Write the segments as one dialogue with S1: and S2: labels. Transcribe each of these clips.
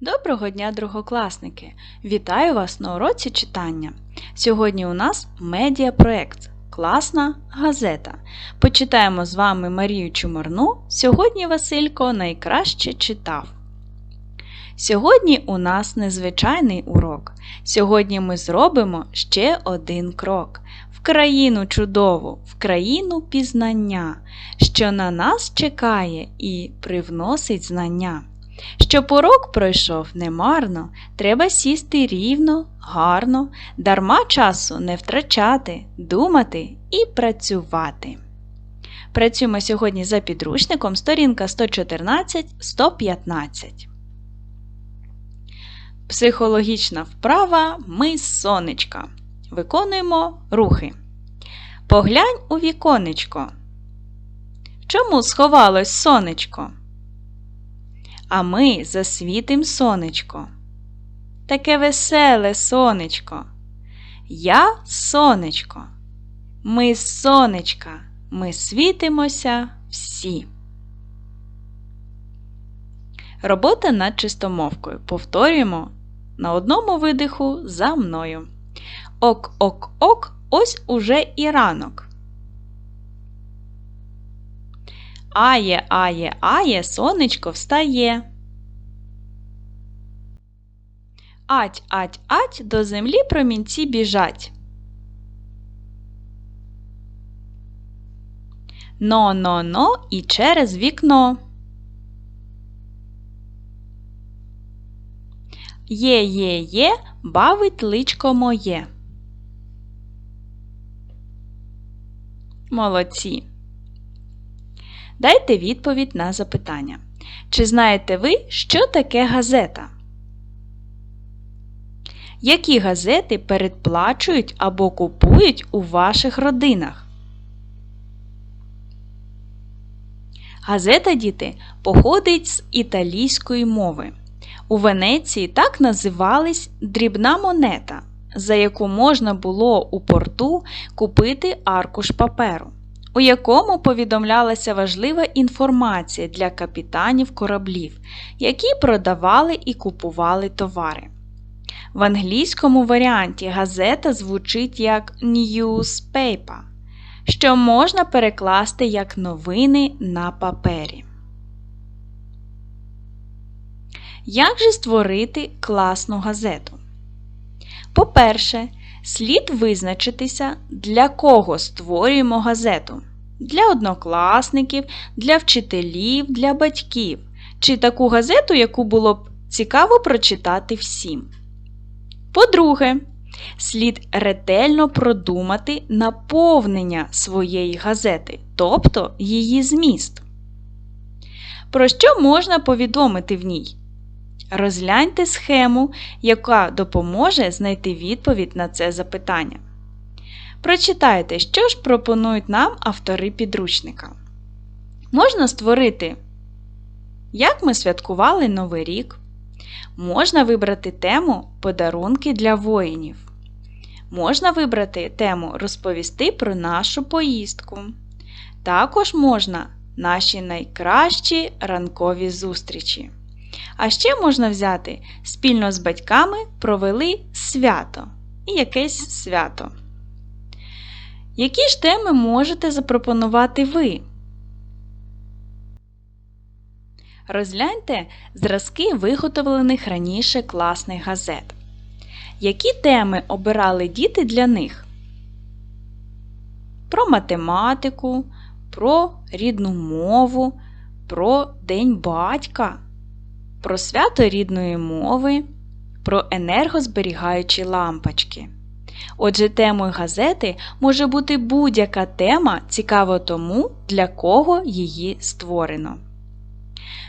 S1: Доброго дня, другокласники! Вітаю вас на уроці читання. Сьогодні у нас медіапроект Класна газета. Почитаємо з вами Марію Чумарну. Сьогодні Василько найкраще читав. Сьогодні у нас незвичайний урок. Сьогодні ми зробимо ще один крок в країну чудову, в країну пізнання, що на нас чекає і привносить знання. Щоб урок пройшов немарно, треба сісти рівно, гарно, дарма часу не втрачати, думати і працювати. Працюємо сьогодні за підручником сторінка 114-115. Психологічна вправа ми сонечка. Виконуємо рухи. Поглянь у віконечко. Чому сховалось сонечко? А ми засвітим сонечко. Таке веселе сонечко. Я сонечко. Ми сонечка, ми світимося всі. Робота над чистомовкою. Повторюємо на одному видиху за мною. Ок-ок-ок, ось уже і ранок. Ає, ає, ає, сонечко встає. Ать, ать, ать, до землі промінці біжать. Но, но, но і через вікно. Є, є, є, бавить личко моє. Молодці. Дайте відповідь на запитання. Чи знаєте ви, що таке газета? Які газети передплачують або купують у ваших родинах? Газета діти походить з італійської мови. У Венеції так називались дрібна монета, за яку можна було у порту купити аркуш паперу у якому повідомлялася важлива інформація для капітанів кораблів, які продавали і купували товари. В англійському варіанті газета звучить як newspaper, що можна перекласти як новини на папері. Як же створити класну газету? По-перше, слід визначитися, для кого створюємо газету. Для однокласників, для вчителів, для батьків. Чи таку газету, яку було б цікаво прочитати всім. По-друге, слід ретельно продумати наповнення своєї газети, тобто її зміст. Про що можна повідомити в ній? Розгляньте схему, яка допоможе знайти відповідь на це запитання. Прочитайте, що ж пропонують нам автори підручника. Можна створити, як ми святкували Новий рік. Можна вибрати тему Подарунки для воїнів. Можна вибрати тему Розповісти про нашу поїздку. Також можна наші найкращі ранкові зустрічі. А ще можна взяти спільно з батьками провели свято і якесь свято. Які ж теми можете запропонувати ви? Розгляньте зразки виготовлених раніше класних газет. Які теми обирали діти для них? Про математику, про рідну мову, про День батька про свято рідної мови, про енергозберігаючі лампочки. Отже, темою газети може бути будь-яка тема, цікава тому, для кого її створено.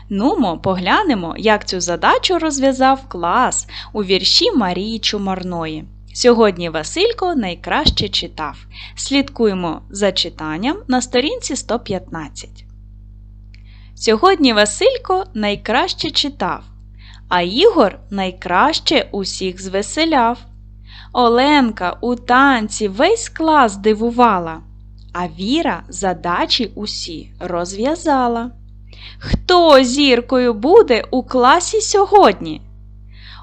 S1: Нумо, поглянемо, як цю задачу розв'язав клас у вірші Марії Чумарної. Сьогодні Василько найкраще читав. Слідкуємо за читанням на сторінці 115. Сьогодні Василько найкраще читав, а Ігор найкраще усіх звеселяв. Оленка у танці весь клас дивувала, а Віра задачі усі розв'язала. Хто зіркою буде у класі сьогодні?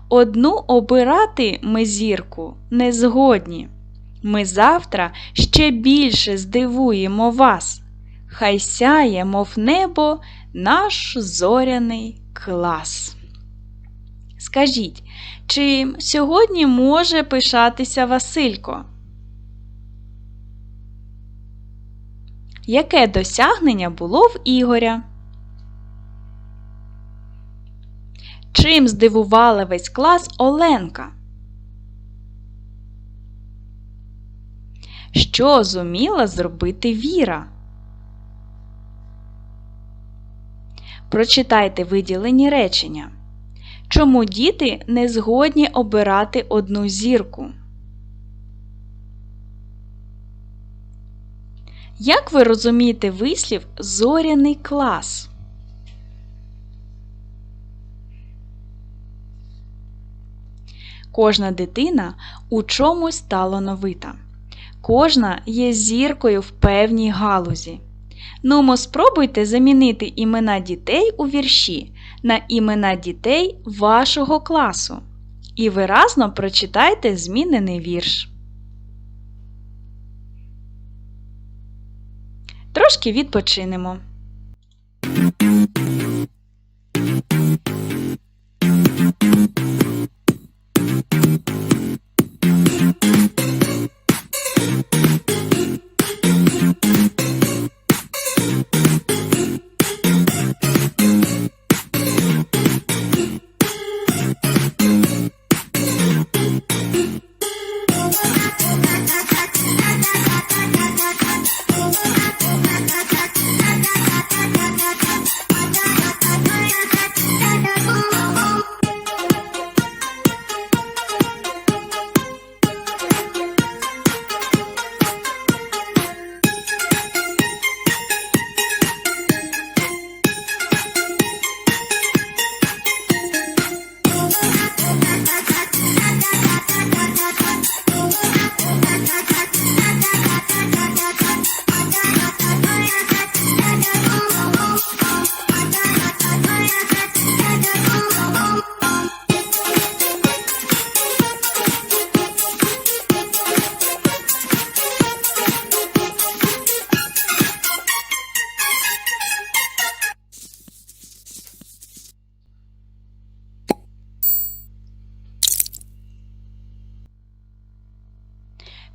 S1: Одну обирати ми зірку не згодні. Ми завтра ще більше здивуємо вас. Хай сяє, мов небо, наш зоряний клас. Скажіть, чи сьогодні може пишатися Василько? Яке досягнення було в Ігоря? Чим здивувала весь клас Оленка? Що зуміла зробити Віра? Прочитайте виділені речення. Чому діти не згодні обирати одну зірку? Як ви розумієте вислів зоряний клас? Кожна дитина у чомусь талановита. Кожна є зіркою в певній галузі. Нумо спробуйте замінити імена дітей у вірші на імена дітей вашого класу. І виразно прочитайте змінений вірш. Трошки відпочинемо.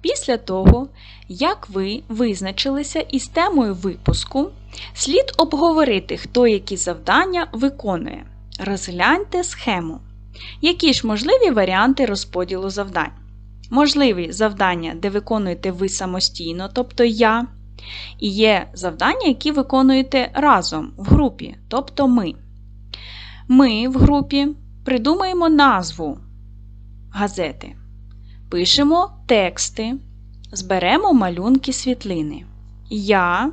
S1: Після того, як ви визначилися із темою випуску, слід обговорити, хто які завдання виконує. Розгляньте схему. Які ж можливі варіанти розподілу завдань? Можливі завдання, де виконуєте ви самостійно, тобто я. І є завдання, які виконуєте разом в групі, тобто ми. Ми в групі придумаємо назву газети. Пишемо тексти, зберемо малюнки світлини. Я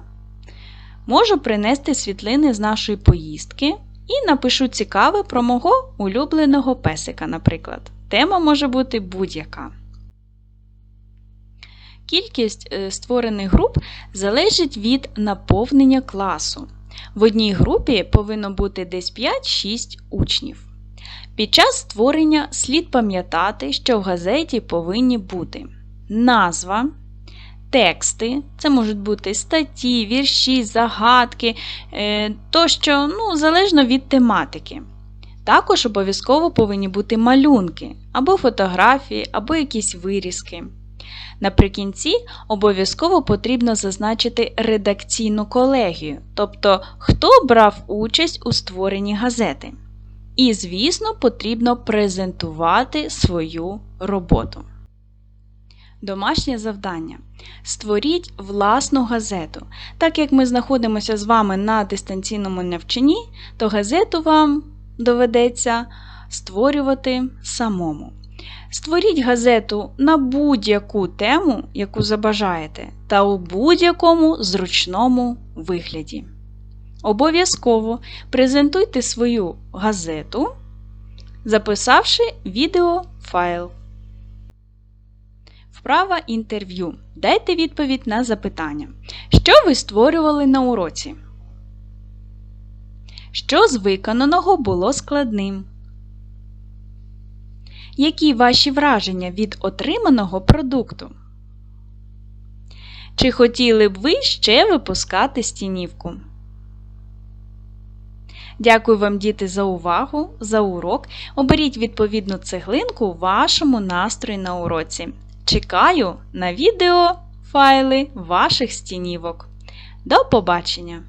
S1: можу принести світлини з нашої поїздки і напишу цікаве про мого улюбленого песика, наприклад. Тема може бути будь-яка. Кількість е, створених груп залежить від наповнення класу. В одній групі повинно бути десь 5-6 учнів. Під час створення слід пам'ятати, що в газеті повинні бути назва, тексти, це можуть бути статті, вірші, загадки е, тощо, ну, залежно від тематики. Також обов'язково повинні бути малюнки, або фотографії, або якісь вирізки. Наприкінці обов'язково потрібно зазначити редакційну колегію, тобто хто брав участь у створенні газети. І, звісно, потрібно презентувати свою роботу. Домашнє завдання. Створіть власну газету. Так як ми знаходимося з вами на дистанційному навчанні, то газету вам доведеться створювати самому. Створіть газету на будь-яку тему, яку забажаєте, та у будь-якому зручному вигляді. Обов'язково презентуйте свою газету, записавши відеофайл. Вправа інтерв'ю. Дайте відповідь на запитання. Що ви створювали на уроці? Що з виконаного було складним? Які ваші враження від отриманого продукту? Чи хотіли б ви ще випускати стінівку? Дякую вам, діти, за увагу, за урок. Оберіть відповідну цеглинку вашому настрою на уроці. Чекаю на відео файли ваших стінівок. До побачення!